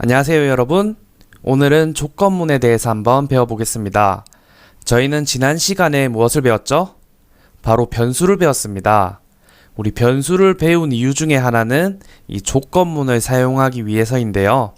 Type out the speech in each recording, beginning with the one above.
안녕하세요, 여러분. 오늘은 조건문에 대해서 한번 배워보겠습니다. 저희는 지난 시간에 무엇을 배웠죠? 바로 변수를 배웠습니다. 우리 변수를 배운 이유 중에 하나는 이 조건문을 사용하기 위해서인데요.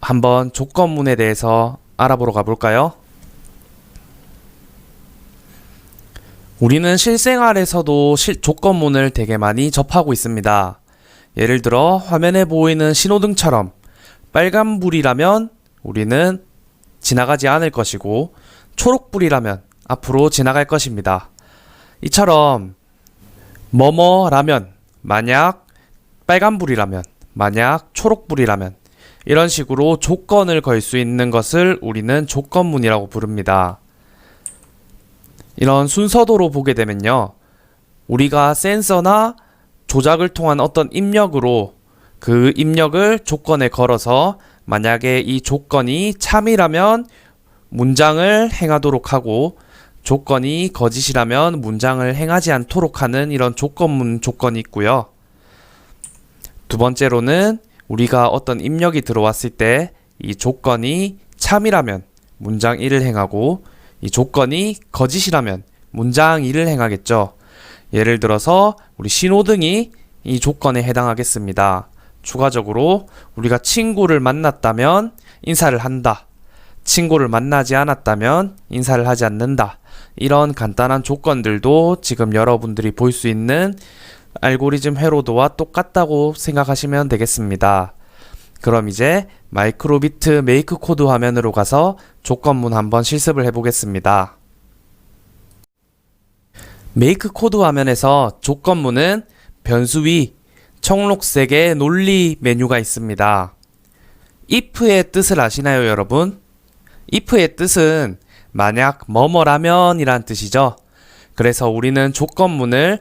한번 조건문에 대해서 알아보러 가볼까요? 우리는 실생활에서도 실, 조건문을 되게 많이 접하고 있습니다. 예를 들어 화면에 보이는 신호등처럼 빨간불이라면 우리는 지나가지 않을 것이고 초록불이라면 앞으로 지나갈 것입니다. 이처럼 뭐뭐라면 만약 빨간불이라면 만약 초록불이라면 이런 식으로 조건을 걸 수 있는 것을 우리는 조건문이라고 부릅니다. 이런 순서도로 보게 되면요. 우리가 센서나 조작을 통한 어떤 입력으로 그 입력을 조건에 걸어서 만약에 이 조건이 참이라면 문장을 행하도록 하고 조건이 거짓이라면 문장을 행하지 않도록 하는 이런 조건문 조건이 있고요. 두 번째로는 우리가 어떤 입력이 들어왔을 때 이 조건이 참이라면 문장 1을 행하고 이 조건이 거짓이라면 문장 2를 행하겠죠. 예를 들어서 우리 신호등이 이 조건에 해당하겠습니다. 추가적으로 우리가 친구를 만났다면 인사를 한다. 친구를 만나지 않았다면 인사를 하지 않는다. 이런 간단한 조건들도 지금 여러분들이 볼 수 있는 알고리즘 회로도와 똑같다고 생각하시면 되겠습니다. 그럼 이제 마이크로비트 메이크 코드 화면으로 가서 조건문 한번 실습을 해보겠습니다. 메이크 코드 화면에서 조건문은 변수 위 청록색의 논리 메뉴가 있습니다. if의 뜻을 아시나요, 여러분? if의 뜻은 만약 뭐뭐라면 이란 뜻이죠. 그래서 우리는 조건문을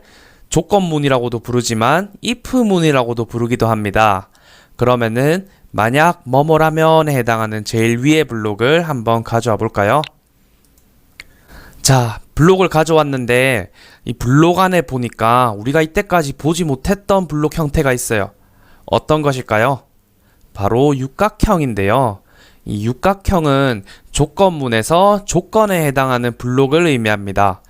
조건문이라고도 부르지만 if문이라고도 부르기도 합니다. 그러면은 만약 뭐뭐라면에 해당하는 제일 위의 블록을 한번 가져와 볼까요? 자, 블록을 가져왔는데 이 블록 안에 보니까 우리가 이때까지 보지 못했던 블록 형태가 있어요. 어떤 것일까요? 바로 육각형인데요. 이 육각형은 조건문에서 조건에 해당하는 블록을 의미합니다.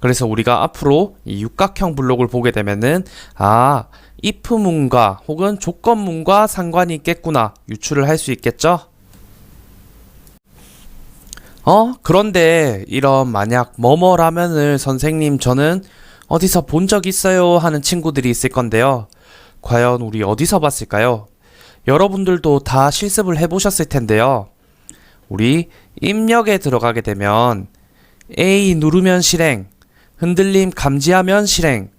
그래서 우리가 앞으로 이 육각형 블록을 보게 되면은 아, if문과 혹은 조건문과 상관이 있겠구나 유추를 할 수 있겠죠? 어? 그런데 이런 만약 뭐뭐라면을 선생님 저는 어디서 본 적 있어요 하는 친구들이 있을 건데요. 과연 우리 어디서 봤을까요? 여러분들도 다 실습을 해보셨을 텐데요. 우리 입력에 들어가게 되면 A 누르면 실행, 흔들림 감지하면 실행,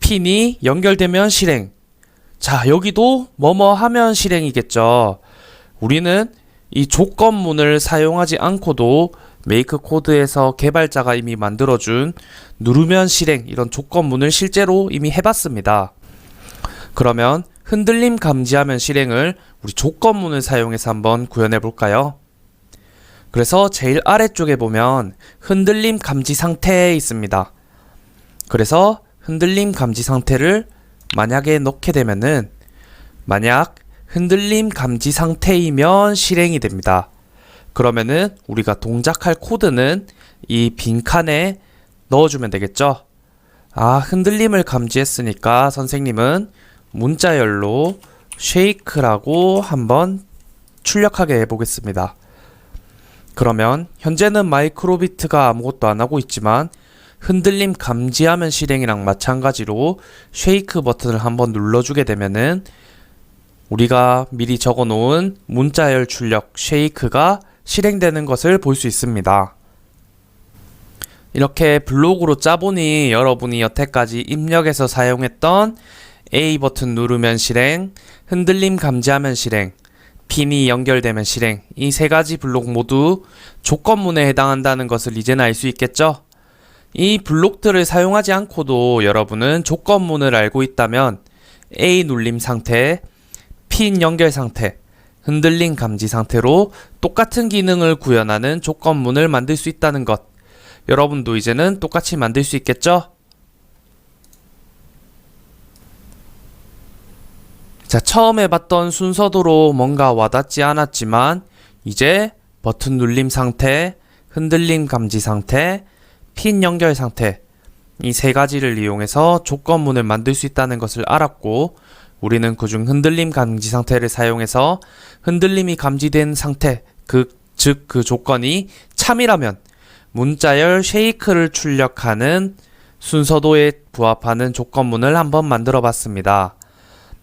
핀이 연결되면 실행. 자, 여기도 뭐뭐 하면 실행이겠죠. 우리는 이 조건문을 사용하지 않고도 메이크 코드에서 개발자가 이미 만들어준 누르면 실행 이런 조건문을 실제로 이미 해봤습니다. 그러면 흔들림 감지하면 실행을 우리 조건문을 사용해서 한번 구현해 볼까요? 그래서 제일 아래쪽에 보면 흔들림 감지 상태에 있습니다. 그래서 흔들림 감지 상태를 만약에 넣게 되면은 만약 흔들림 감지 상태이면 실행이 됩니다. 그러면은 우리가 동작할 코드는 이 빈칸에 넣어주면 되겠죠? 아, 흔들림을 감지했으니까 선생님은 문자열로 쉐이크라고 한번 출력하게 해보겠습니다. 그러면 현재는 마이크로비트가 아무것도 안 하고 있지만 흔들림 감지하면 실행이랑 마찬가지로 쉐이크 버튼을 한번 눌러주게 되면은 우리가 미리 적어 놓은 문자열 출력 쉐이크가 실행되는 것을 볼 수 있습니다. 이렇게 블록으로 짜보니 여러분이 여태까지 입력해서 사용했던 A 버튼 누르면 실행, 흔들림 감지하면 실행, 핀이 연결되면 실행, 이 세 가지 블록 모두 조건문에 해당한다는 것을 이제는 알 수 있겠죠? 이 블록들을 사용하지 않고도 여러분은 조건문을 알고 있다면 A 눌림 상태, 핀 연결 상태, 흔들림 감지 상태로 똑같은 기능을 구현하는 조건문을 만들 수 있다는 것. 여러분도 이제는 똑같이 만들 수 있겠죠? 자, 처음에 봤던 순서도로 뭔가 와닿지 않았지만 이제 버튼 눌림 상태, 흔들림 감지 상태, 핀 연결 상태 이 세 가지를 이용해서 조건문을 만들 수 있다는 것을 알았고 우리는 그중 흔들림 감지 상태를 사용해서 흔들림이 감지된 상태 그 즉 그 조건이 참이라면 문자열 쉐이크를 출력하는 순서도에 부합하는 조건문을 한번 만들어 봤습니다.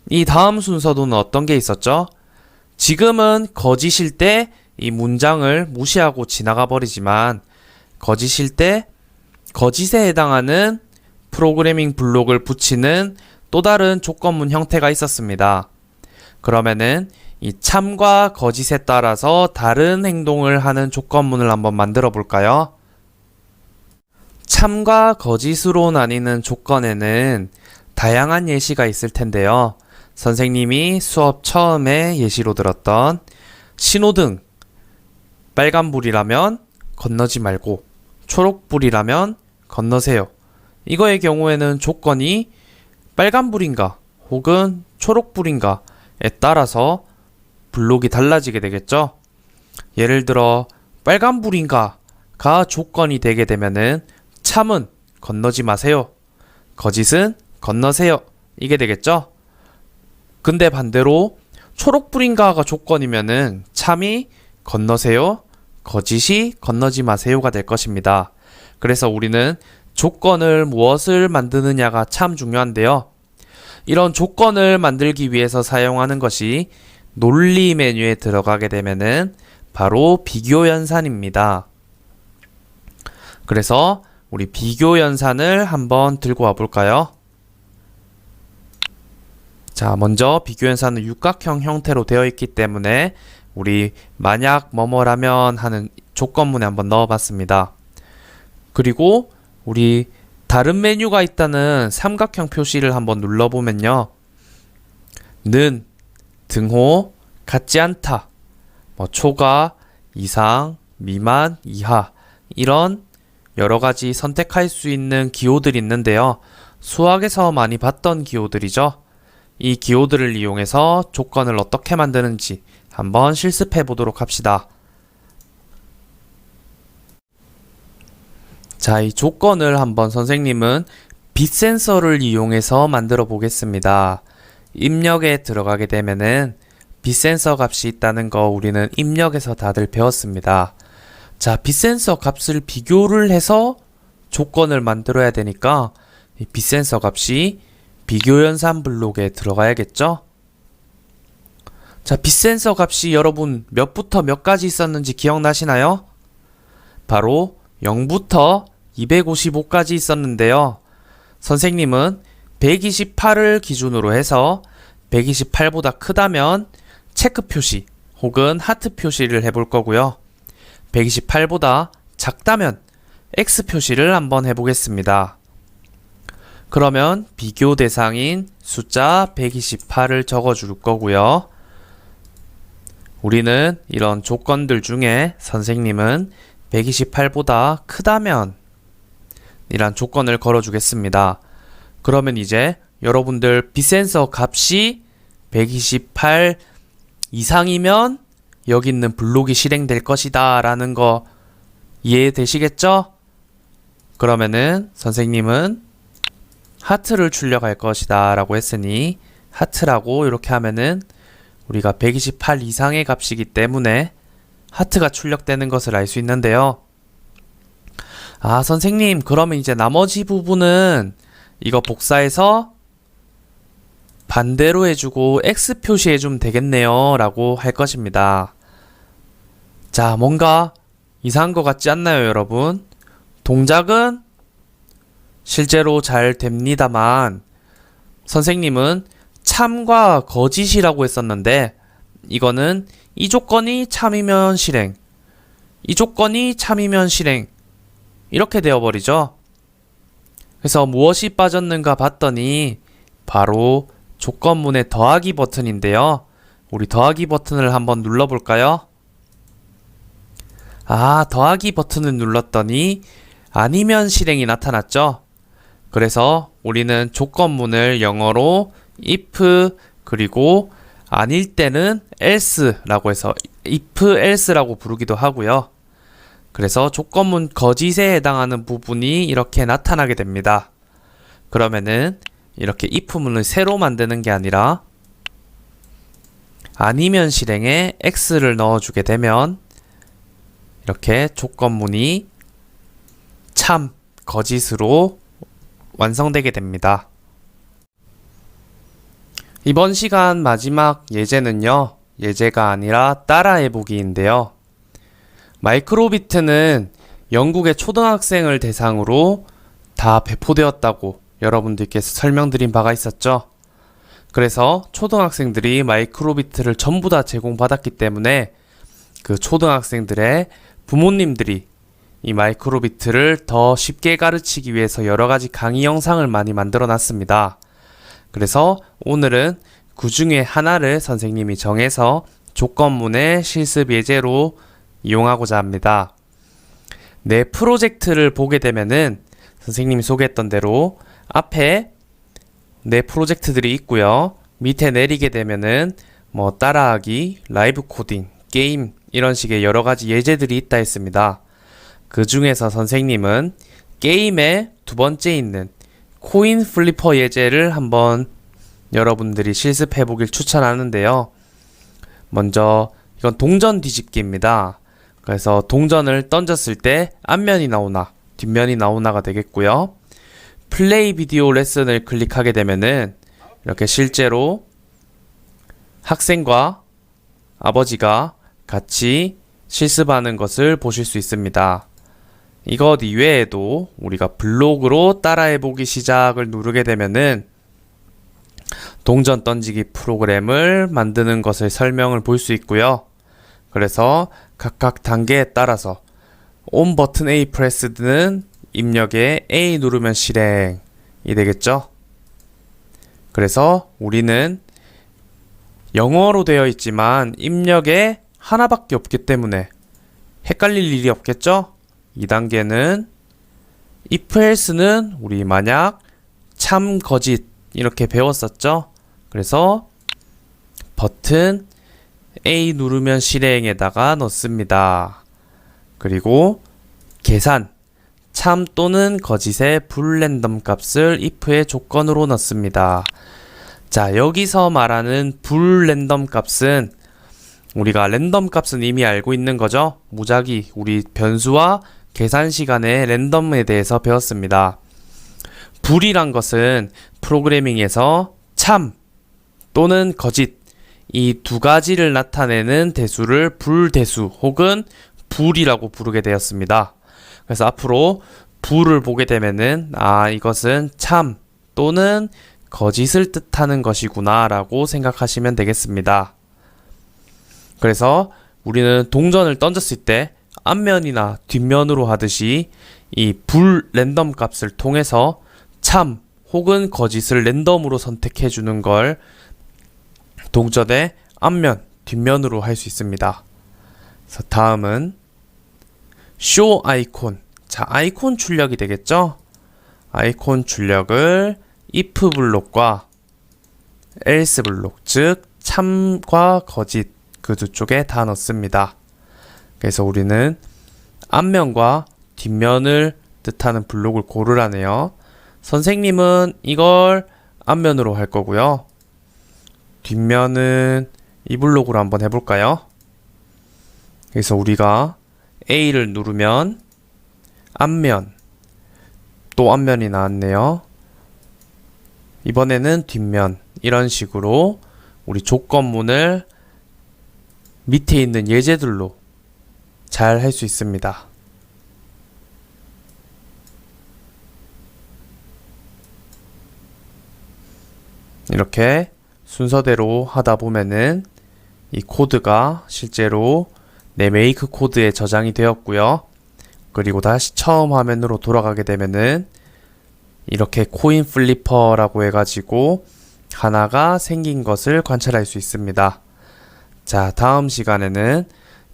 이 다음 순서도는 어떤 게 있었죠? 지금은 거짓일 때 이 문장을 무시하고 지나가 버리지만 거짓일 때 거짓에 해당하는 프로그래밍 블록을 붙이는 또 다른 조건문 형태가 있었습니다. 그러면은 이 참과 거짓에 따라서 다른 행동을 하는 조건문을 한번 만들어 볼까요? 참과 거짓으로 나뉘는 조건에는 다양한 예시가 있을 텐데요. 선생님이 수업 처음에 예시로 들었던 신호등 빨간불이라면 건너지 말고 초록불이라면 건너세요. 이거의 경우에는 조건이 빨간불인가 혹은 초록불인가에 따라서 블록이 달라지게 되겠죠. 예를 들어 빨간불인가가 조건이 되게 되면은 참은 건너지 마세요. 거짓은 건너세요. 이게 되겠죠. 근데 반대로 초록불인가가 조건이면은 참이 건너세요. 거짓이 건너지 마세요가 될 것입니다. 그래서 우리는 조건을 무엇을 만드느냐가 참 중요한데요. 이런 조건을 만들기 위해서 사용하는 것이 논리 메뉴에 들어가게 되면은 바로 비교 연산입니다. 그래서 우리 비교 연산을 한번 들고 와 볼까요? 자, 먼저 비교 연산은 육각형 형태로 되어 있기 때문에 우리 만약 뭐뭐라면 하는 조건문에 한번 넣어 봤습니다. 그리고 우리 다른 메뉴가 있다는 삼각형 표시를 한번 눌러보면요. 는, 등호, 같지 않다, 뭐 초과, 이상, 미만, 이하 이런 여러 가지 선택할 수 있는 기호들이 있는데요. 수학에서 많이 봤던 기호들이죠. 이 기호들을 이용해서 조건을 어떻게 만드는지 한번 실습해 보도록 합시다. 자, 이 조건을 한번 선생님은 빛 센서를 이용해서 만들어 보겠습니다. 입력에 들어가게 되면은 빛 센서 값이 있다는 거 우리는 입력에서 다들 배웠습니다. 자, 빛 센서 값을 비교를 해서 조건을 만들어야 되니까 이빛 센서 값이 비교 연산 블록에 들어가야겠죠? 자, 빛 센서 값이 여러분 몇부터 몇까지 있었는지 기억나시나요? 바로 0부터 255까지 있었는데요. 선생님은 128을 기준으로 해서 128보다 크다면 체크 표시 혹은 하트 표시를 해볼 거고요. 128보다 작다면 X 표시를 한번 해보겠습니다. 그러면 비교 대상인 숫자 128을 적어줄 거고요. 우리는 이런 조건들 중에 선생님은 128보다 크다면 이란 조건을 걸어주겠습니다. 그러면 이제 여러분들 비센서 값이 128 이상이면 여기 있는 블록이 실행될 것이다 라는 거 이해되시겠죠? 그러면은 선생님은 하트를 출력할 것이다 라고 했으니 하트라고 이렇게 하면은 우리가 128 이상의 값이기 때문에 하트가 출력되는 것을 알 수 있는데요. 아, 선생님, 그러면 이제 나머지 부분은 이거 복사해서 반대로 해주고 X 표시해주면 되겠네요. 라고 할 것입니다. 자, 뭔가 이상한 것 같지 않나요, 여러분? 동작은 실제로 잘 됩니다만, 선생님은 참과 거짓이라고 했었는데, 이거는 이 조건이 참이면 실행, 이 조건이 참이면 실행, 이렇게 되어버리죠. 그래서 무엇이 빠졌는가 봤더니, 바로 조건문의 더하기 버튼인데요. 우리 더하기 버튼을 한번 눌러볼까요? 아, 더하기 버튼을 눌렀더니 아니면 실행이 나타났죠. 그래서 우리는 조건문을 영어로 if 그리고 아닐 때는 else라고 해서 if else라고 부르기도 하고요. 그래서 조건문 거짓에 해당하는 부분이 이렇게 나타나게 됩니다. 그러면은 이렇게 if문을 새로 만드는 게 아니라 아니면 실행에 x를 넣어주게 되면 이렇게 조건문이 참 거짓으로 완성되게 됩니다. 이번 시간 마지막 예제는요, 예제가 아니라 따라해보기인데요. 마이크로비트는 영국의 초등학생을 대상으로 다 배포되었다고 여러분들께서 설명드린 바가 있었죠. 그래서 초등학생들이 마이크로비트를 전부 다 제공받았기 때문에 그 초등학생들의 부모님들이 이 마이크로비트를 더 쉽게 가르치기 위해서 여러 가지 강의 영상을 많이 만들어 놨습니다. 그래서 오늘은 그 중에 하나를 선생님이 정해서 조건문의 실습 예제로 이용하고자 합니다. 내 프로젝트를 보게 되면은 선생님이 소개했던 대로 앞에 내 프로젝트들이 있고요. 밑에 내리게 되면은 뭐 따라하기, 라이브 코딩, 게임 이런 식의 여러 가지 예제들이 있다 했습니다. 그 중에서 선생님은 게임의 두 번째 있는 코인 플리퍼 예제를 한번 여러분들이 실습해 보길 추천하는데요. 먼저 이건 동전 뒤집기입니다. 그래서 동전을 던졌을 때 앞면이 나오나 뒷면이 나오나가 되겠고요. 플레이 비디오 레슨을 클릭하게 되면은 이렇게 실제로 학생과 아버지가 같이 실습하는 것을 보실 수 있습니다. 이것 이외에도 우리가 블로그로 따라해보기 시작을 누르게 되면은 동전 던지기 프로그램을 만드는 것을 설명을 볼 수 있고요. 그래서 각각 단계에 따라서 온 버튼 A 프레스드는 입력에 A 누르면 실행이 되겠죠. 그래서 우리는 영어로 되어 있지만 입력에 하나밖에 없기 때문에 헷갈릴 일이 없겠죠? 2단계는 if else는 우리 만약 참 거짓 이렇게 배웠었죠? 그래서 버튼 A 누르면 실행에다가 넣습니다. 그리고 계산 참 또는 거짓의 불랜덤 값을 if의 조건으로 넣습니다. 자, 여기서 말하는 불랜덤 값은 우리가 랜덤 값은 이미 알고 있는 거죠. 무작위, 우리 변수와 계산 시간의 랜덤에 대해서 배웠습니다. 불이란 것은 프로그래밍에서 참 또는 거짓 이 두 가지를 나타내는 대수를 불대수 혹은 불이라고 부르게 되었습니다. 그래서 앞으로 불을 보게 되면은 아 이것은 참 또는 거짓을 뜻하는 것이구나라고 생각하시면 되겠습니다. 그래서 우리는 동전을 던졌을 때 앞면이나 뒷면으로 하듯이 이 불 랜덤 값을 통해서 참 혹은 거짓을 랜덤으로 선택해 주는 걸 동전의 앞면, 뒷면으로 할 수 있습니다. 그래서 다음은 쇼 아이콘. 자, 아이콘 출력이 되겠죠? 아이콘 출력을 if 블록과 else 블록, 즉 참과 거짓 그 두 쪽에 다 넣습니다. 그래서 우리는 앞면과 뒷면을 뜻하는 블록을 고르라네요. 선생님은 이걸 앞면으로 할 거고요. 뒷면은 이 블록으로 한번 해볼까요? 그래서 우리가 A를 누르면 앞면 또 앞면이 나왔네요. 이번에는 뒷면 이런 식으로 우리 조건문을 밑에 있는 예제들로 잘 할 수 있습니다. 이렇게 순서대로 하다 보면은 이 코드가 실제로 내 메이크 코드에 저장이 되었고요. 그리고 다시 처음 화면으로 돌아가게 되면은 이렇게 코인 플리퍼라고 해가지고 하나가 생긴 것을 관찰할 수 있습니다. 자, 다음 시간에는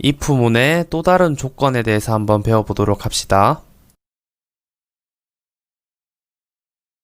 if문의 또 다른 조건에 대해서 한번 배워보도록 합시다.